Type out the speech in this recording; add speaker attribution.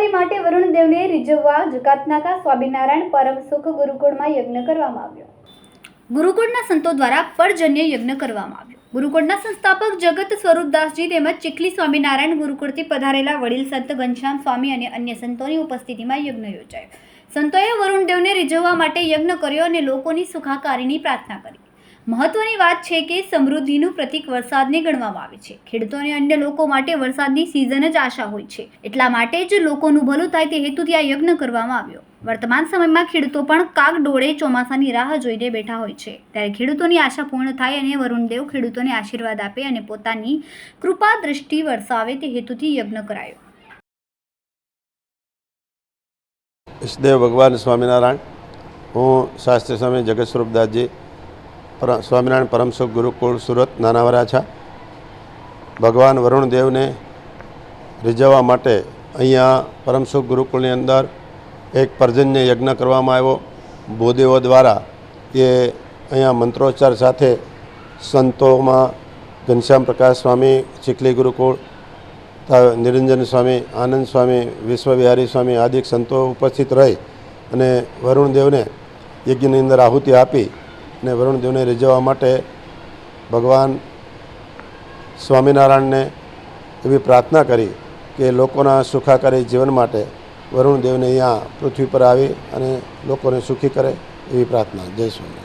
Speaker 1: સુખાકારી માટે વરુણદેવને રીઝવવા જકાતનાકા સ્વામિનારાયણ પરમ સુખ ગુરુકુળમાં યજ્ઞ કરવામાં આવ્યો. ગુરુકુળના સંતો દ્વારા પરજન્ય યજ્ઞ કરવામાં આવ્યો. ગુરુકુળના સંસ્થાપક જગત સ્વરૂપદાસજી તેમજ ચીખલી સ્વામિનારાયણ ગુરુકુળથી પધારેલા વડીલ સંત ઘનશ્યામ સ્વામી અને અન્ય સંતોની ઉપસ્થિતિમાં યજ્ઞ યોજાયો. સંતોએ વરુણદેવને રીઝવવા માટે યજ્ઞ કર્યો અને લોકોની સુખાકારીની પ્રાર્થના કરી. મહત્વની વાત છે કે સમૃદ્ધિનું પ્રતીક વરસાદને ગણવામાં આવે છે. ખેડૂતો અને અન્ય લોકો માટે વરસાદની સિઝન જ આશા હોય છે. એટલા માટે જ લોકોનું ભલું થાય તે હેતુથી આ યજ્ઞ કરવામાં આવ્યો. વર્તમાન સમયમાં ખેડૂતો પણ કાગ ડોળે ચોમાસાની રાહ જોઈને બેઠા હોય છે. ત્યારે ખેડૂતોની આશા પૂર્ણ થાય અને વરુણદેવ ખેડૂતોને આશીર્વાદ આપે અને પોતાની કૃપા દ્રષ્ટિ વરસાવે તે હેતુથી યજ્ઞ કરાયો.
Speaker 2: ઈષ્ટદેવ ભગવાન સ્વામિનારાયણ. હું શાસ્ત્રી સ્વામી જગત સ્વરૂપદાસજી પર, સ્વામિનારાયણ પરમસુખ ગુરુકુળ સુરત નાના વરાછા ભગવાન વરુણદેવને રીઝવવા માટે અહીંયા પરમસુખ ગુરુકુળની અંદર એક પર્જન્ય યજ્ઞ કરવામાં આવ્યો. ભૂદેવો દ્વારા એ અહીંયા મંત્રોચ્ચાર સાથે સંતોમાં ઘનશ્યામ પ્રકાશ સ્વામી, ચીખલી ગુરુકુળ નિરંજન સ્વામી, આનંદ સ્વામી, વિશ્વવિહારી સ્વામી આદિક સંતો ઉપસ્થિત રહી અને વરુણદેવને યજ્ઞની અંદર આહુતિ આપી અને વરુણદેવને રીઝવવા માટે ભગવાન સ્વામિનારાયણને એવી પ્રાર્થના કરી કે લોકોના સુખાકારી જીવન માટે વરુણદેવને અહીંયા પૃથ્વી પર આવી અને લોકોને સુખી કરે એવી પ્રાર્થના. જય સ્વામી